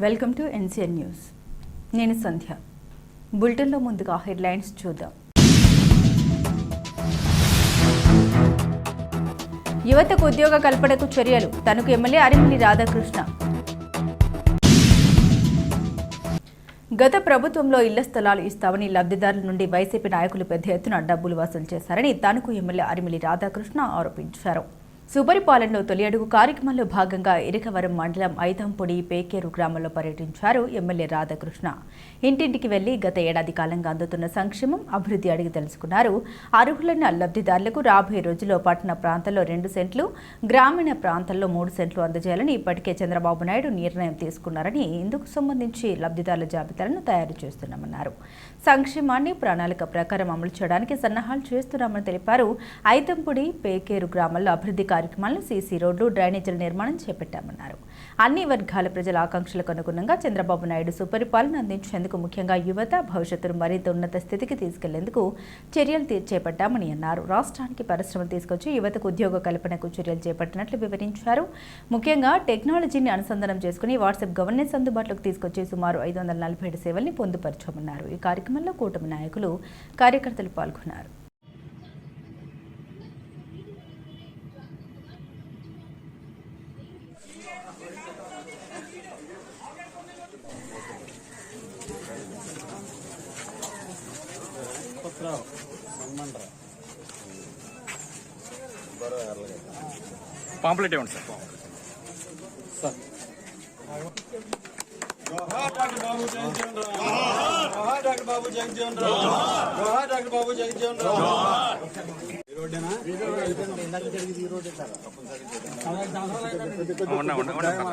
Welcome to NCN news. నేను సంధ్య. బులెటిన్లో ముందుగా హెడ్లైన్స్ చూద్దాం. యువతకు ఉద్యోగ కల్పనకు చర్యలు. తనకు ఎమ్మెల్యే అరిమిలి రాధాకృష్ణ. గత ప్రభుత్వంలో ఇళ్ళ స్థలాలు ఇస్తామని లబ్ధిదారుల నుండి వైసీపీ నాయకులు పెద్ద ఎత్తున డబ్బులు వసూలు చేశారని తనకు ఎమ్మెల్యే అరిమిలి రాధాకృష్ణ ఆరోపించారు. సుపరిపాలనలో తొలి అడుగు కార్యక్రమంలో భాగంగా ఇరకవరం మండలం ఐదంపొడి పేకేరు గ్రామంలో పర్యటించారు ఎమ్మెల్యే రాధాకృష్ణ. ఇంటింటికి వెళ్ళి గత ఏడాది కాలంగా అందుతున్న సంక్షేమం అభివృద్ధి అడిగి తెలుసుకున్నారు. అర్హులైన లబ్ధిదారులకు రాబోయే రోజుల్లో పట్టణ ప్రాంతాల్లో రెండు సెంట్లు గ్రామీణ ప్రాంతాల్లో మూడు సెంట్లు అందజేయాలని ఇప్పటికే చంద్రబాబు నాయుడు నిర్ణయం తీసుకున్నారని ఇందుకు సంబంధించి లబ్ధిదారుల జాబితాలను తయారు చేస్తున్నామన్నారు. సంక్షేమాన్ని ప్రణాళిక ప్రకారం అమలు చేయడానికి సన్నాహాలు చేస్తున్నామని తెలిపారు. ఐదంపొడి పేకేరు గ్రామాల్లో అభివృద్ధి కార్యక్రమాలను సీసీ రోడ్లు డ్రైనేజీల నిర్మాణం చేపట్టామన్నారు. అన్ని వర్గాల ప్రజల ఆకాంక్షలకు అనుగుణంగా చంద్రబాబు నాయుడు సుపరిపాలన అందించేందుకు ముఖ్యంగా యువత భవిష్యత్తును మరింత ఉన్నత స్థితికి తీసుకెళ్ళేందుకు చర్యలు చేపట్టామని అన్నారు. రాష్ట్రానికి పరిశ్రమలు తీసుకొచ్చి యువతకు ఉద్యోగ కల్పనకు చర్యలు చేపట్టినట్లు వివరించారు. ముఖ్యంగా టెక్నాలజీని అనుసంధానం చేసుకుని వాట్సాప్ గవర్నెన్స్ అందుబాటులోకి తీసుకొచ్చి సుమారు ఐదు వందల నలభై ఏడు సేవల్ని పొందుపరచామన్నారు. ఈ కార్యక్రమంలో కూటమి నాయకులు కార్యకర్తలు పాల్గొన్నారు. ಪತ್ರವ್ ಸಂಬಂಧ್ರ pamphlet sir doctor Babu Jagjivan Ram doctor Babu doctor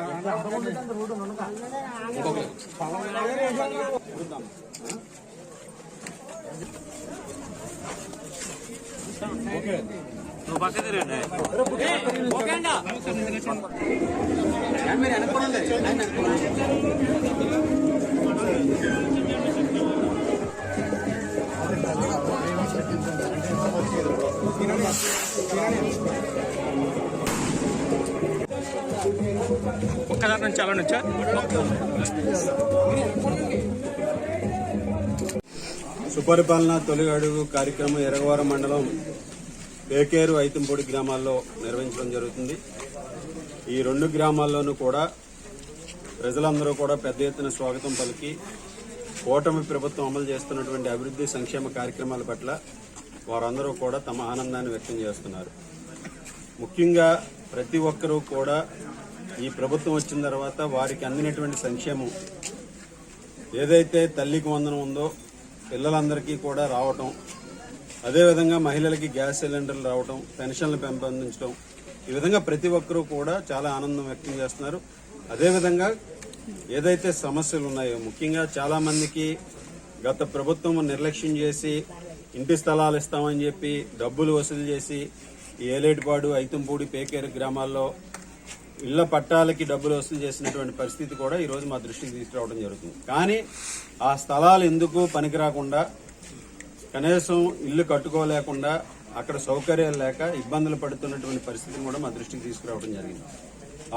Babu తిరగండి ఒక్కదాని నుంచి అలా నుంచా? సుపరిపాలన తొలి అడుగు కార్యక్రమం ఎరగవారం మండలం పేకేరు ఐతంపొడి గ్రామాల్లో నిర్వహించడం జరుగుతుంది. ఈ రెండు గ్రామాల్లోనూ కూడా ప్రజలందరూ కూడా పెద్ద ఎత్తున స్వాగతం పలికి కూటమి ప్రభుత్వం అమలు చేస్తున్నటువంటి అభివృద్ధి సంక్షేమ కార్యక్రమాల పట్ల వారందరూ కూడా తమ ఆనందాన్ని వ్యక్తం చేస్తున్నారు. ముఖ్యంగా ప్రతి ఒక్కరూ కూడా ఈ ప్రభుత్వం వచ్చిన తర్వాత వారికి అందినటువంటి సంక్షేమం ఏదైతే తల్లికి వందనం ఉందో పిల్లలందరికీ కూడా రావటం అదేవిధంగా మహిళలకి గ్యాస్ సిలిండర్లు రావటం పెన్షన్లు పెంపొందించడం ఈ విధంగా ప్రతి ఒక్కరూ కూడా చాలా ఆనందం వ్యక్తం చేస్తున్నారు. అదేవిధంగా ఏదైతే సమస్యలు ఉన్నాయో ముఖ్యంగా చాలా మందికి గత ప్రభుత్వం నిర్లక్ష్యం చేసి ఇంటి స్థలాలు ఇస్తామని చెప్పి డబ్బులు వసూలు చేసి ఏలేటిపాడు ఐతంపూడి పేకేరు గ్రామాల్లో ఇళ్ళ పట్టాలకి డబ్బులు వసూలు చేసినటువంటి పరిస్థితి కూడా ఈరోజు మా దృష్టికి తీసుకురావడం జరుగుతుంది. కానీ ఆ స్థలాలు ఎందుకు పనికిరాకుండా కనీసం ఇల్లు కట్టుకోలేకుండా అక్కడ సౌకర్యాలు లేక ఇబ్బందులు పడుతున్నటువంటి పరిస్థితిని కూడా మా దృష్టికి తీసుకురావడం జరిగింది.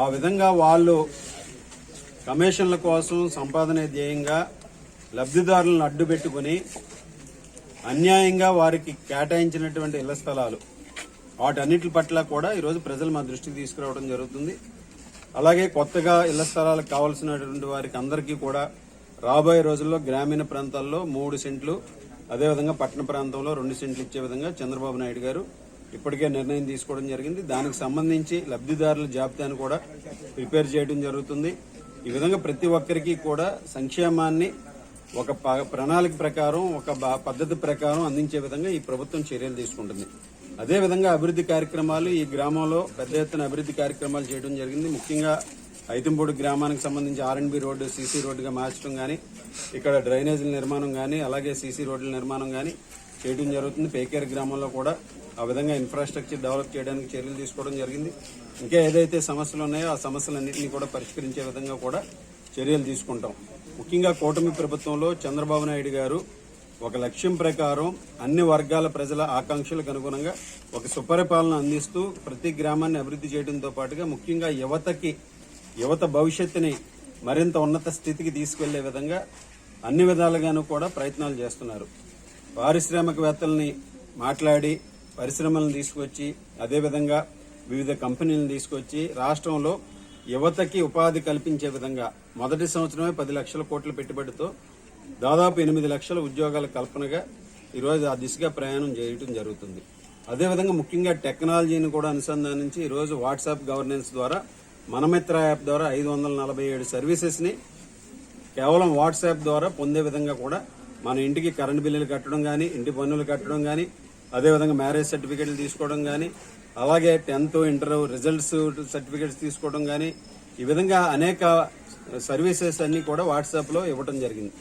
ఆ విధంగా వాళ్ళు కమిషన్ల కోసం సంపాదన ధ్యేయంగా లబ్ధిదారులను అడ్డు పెట్టుకుని అన్యాయంగా వారికి కేటాయించినటువంటి ఇళ్ళ స్థలాలు వాటన్నిటి పట్ల కూడా ఈరోజు ప్రజలు మా దృష్టికి తీసుకురావడం జరుగుతుంది. అలాగే కొత్తగా ఇళ్ళ స్థలాలకు కావాల్సినటువంటి వారికి అందరికీ కూడా రాబోయే రోజుల్లో గ్రామీణ ప్రాంతాల్లో మూడు సెంట్లు అదేవిధంగా పట్టణ ప్రాంతంలో రెండు సెంట్లు ఇచ్చే విధంగా చంద్రబాబు నాయుడు గారు ఇప్పటికే నిర్ణయం తీసుకోవడం జరిగింది. దానికి సంబంధించి లబ్ధిదారుల జాబితాను కూడా ప్రిపేర్ చేయడం జరుగుతుంది. ఈ విధంగా ప్రతి ఒక్కరికి కూడా సంక్షేమాన్ని ఒక ప- ప్రణాళిక ప్రకారం ఒక పద్ధతి ప్రకారం అందించే విధంగా ఈ ప్రభుత్వం చర్యలు తీసుకుంటుంది. అదే విధంగా అభివృద్ధి కార్యక్రమాలు ఈ గ్రామంలో పెద్ద ఎత్తున అభివృద్ధి కార్యక్రమాలు చేయడం జరిగింది. ముఖ్యంగా ఐతంపూడి గ్రామానికి సంబంధించి ఆర్ఎండ్బి రోడ్డు సీసీ రోడ్డుగా మార్చడం కానీ ఇక్కడ డ్రైనేజీల నిర్మాణం కానీ అలాగే సీసీ రోడ్ల నిర్మాణం కానీ చేయడం జరుగుతుంది. పేకేర్ గ్రామంలో కూడా ఆ విధంగా ఇన్ఫ్రాస్ట్రక్చర్ డెవలప్ చేయడానికి చర్యలు తీసుకోవడం జరిగింది. ఇంకా ఏదైతే సమస్యలు ఉన్నాయో ఆ సమస్యలన్నింటినీ కూడా పరిష్కరించే విధంగా కూడా చర్యలు తీసుకుంటాం. ముఖ్యంగా కూటమి ప్రభుత్వంలో చంద్రబాబు నాయుడు గారు ఒక లక్ష్యం ప్రకారం అన్ని వర్గాల ప్రజల ఆకాంక్షలకు అనుగుణంగా ఒక సుపరిపాలన అందిస్తూ ప్రతి గ్రామాన్ని అభివృద్ధి చేయడంతో పాటుగా ముఖ్యంగా యువతకి యువత భవిష్యత్తుని మరింత ఉన్నత స్థితికి తీసుకెళ్ళే విధంగా అన్ని విధాలుగాను కూడా ప్రయత్నాలు చేస్తున్నారు. పారిశ్రామికవేత్తల్ని మాట్లాడి పరిశ్రమలను తీసుకొచ్చి అదేవిధంగా వివిధ కంపెనీలను తీసుకొచ్చి రాష్ట్రంలో యువతకి ఉపాధి కల్పించే విధంగా మొదటి సంవత్సరమే పది లక్షల కోట్ల పెట్టుబడితో దాదాపు ఎనిమిది లక్షల ఉద్యోగాల కల్పనగా ఈరోజు ఆ దిశగా ప్రయాణం చేయడం జరుగుతుంది. అదేవిధంగా ముఖ్యంగా టెక్నాలజీని కూడా అనుసంధానించి ఈరోజు వాట్సాప్ గవర్నెన్స్ ద్వారా మనమిత్ర యాప్ ద్వారా ఐదు వందల నలభై ఏడు సర్వీసెస్ని కేవలం వాట్సాప్ ద్వారా పొందే విధంగా కూడా మన ఇంటికి కరెంట్ బిల్లులు కట్టడం కానీ ఇంటి పన్నులు కట్టడం కానీ అదేవిధంగా మ్యారేజ్ సర్టిఫికేట్లు తీసుకోవడం కానీ అలాగే టెన్త్ ఇంటర్ రిజల్ట్స్ సర్టిఫికేట్స్ తీసుకోవడం కానీ ఈ విధంగా అనేక సర్వీసెస్ అన్నీ కూడా వాట్సాప్లో ఇవ్వడం జరిగింది.